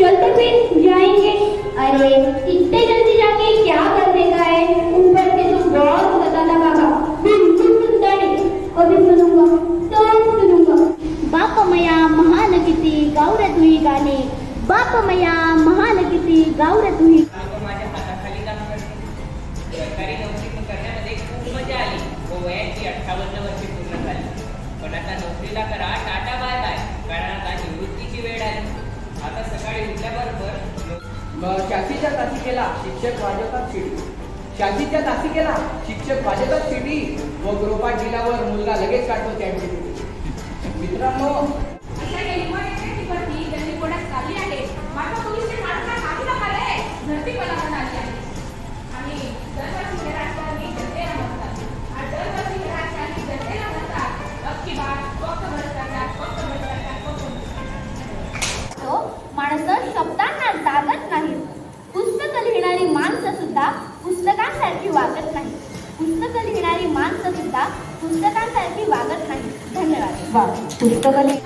चलते फिर जाएंगे। अरे इतने जल्दी जाके क्या करने का है? ऊपर से तो बहुत खतरनाक बाबा। बिल्कुल सुनता नहीं। अभी सुनूंगा तो सुनूंगा। बाप मया महान किती गौर तुही गाणे बाप मया महान किती गौर तुही माझ्या हाताखाली काम करतील सरकारी नोकरी करण्यामध्ये खूप मजा आली. हो, वयाची अठ्ठावन्न वर्षे पूर्ण झाली. पण आता नोकरीला करा आता शासीच्या तासिकेला शिक्षक वाजवतात शिडी. शासीच्या तासिकेला शिक्षक वाजवतात शिडी व गृहपाठ दिल्यावर मुलगा लगेच काढतो त्यांची. मित्रांनो पुस्तकांसारखी वागत नाही. पुस्तकं लिहिणारी माणसं सुद्धा पुस्तकांसारखी वागत नाही. धन्यवाद. वा पुस्तकं लिहि